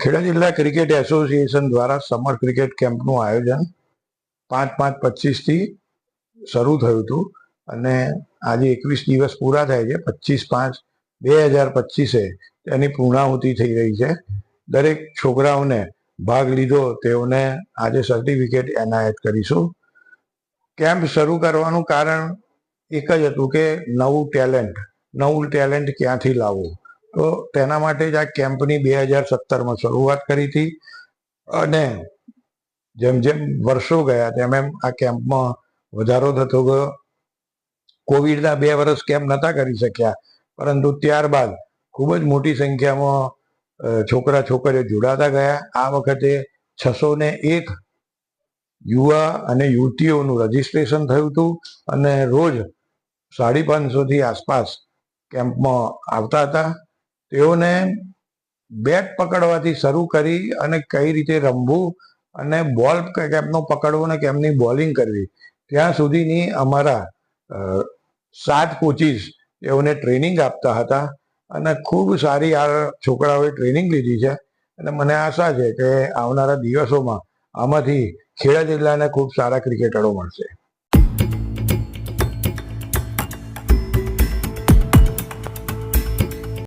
ખેડા જિલ્લા cricket association દ્વારા summer cricket કેમ્પનું આયોજન પાંચ પાંચ પચીસથી શરૂ થયું હતું અને આજે એકવીસ દિવસ પૂરા થાય છે. પચીસ પાંચ બે હજાર પચીસે તેની પૂર્ણાહુતિ થઈ રહી છે. દરેક છોકરાઓને ભાગ લીધો તેઓને આજે સર્ટિફિકેટ એનાયત કરીશું. કેમ્પ શરૂ કરવાનું કારણ એક જ હતું કે નવું ટેલેન્ટ નવું ટેલેન્ટ ક્યાંથી લાવવું? તો તેના માટે જ આ કેમ્પની બે હજાર સત્તરમાં શરૂઆત કરી હતી. અને જેમ જેમ વર્ષો ગયા તેમ એમ આ કેમ્પમાં વધારો થતો ગયો. કોવિડના બે વર્ષ કેમ્પ નહોતા કરી શક્યા, પરંતુ ત્યારબાદ ખૂબ જ મોટી સંખ્યામાં છોકરા છોકરીઓ જોડાતા ગયા. આ વખતે છસો ને એક યુવા અને યુવતીઓનું રજીસ્ટ્રેશન થયું હતું અને રોજ સાડી પાંચસોથી આસપાસ કેમ્પમાં આવતા હતા. તેઓને બેટ પકડવાથી શરૂ કરી અને કઈ રીતે રમવું અને બોલ કેમનો પકડવો અને કેમની બોલિંગ કરવી, ત્યાં સુધીની અમારા સાત કોચિસ તેઓને ટ્રેનિંગ આપતા હતા અને ખૂબ સારી આ છોકરાઓએ ટ્રેનિંગ લીધી છે. અને મને આશા છે કે આવનારા દિવસોમાં આમાંથી ખેડા જિલ્લાને ખૂબ સારા ક્રિકેટરો મળશે.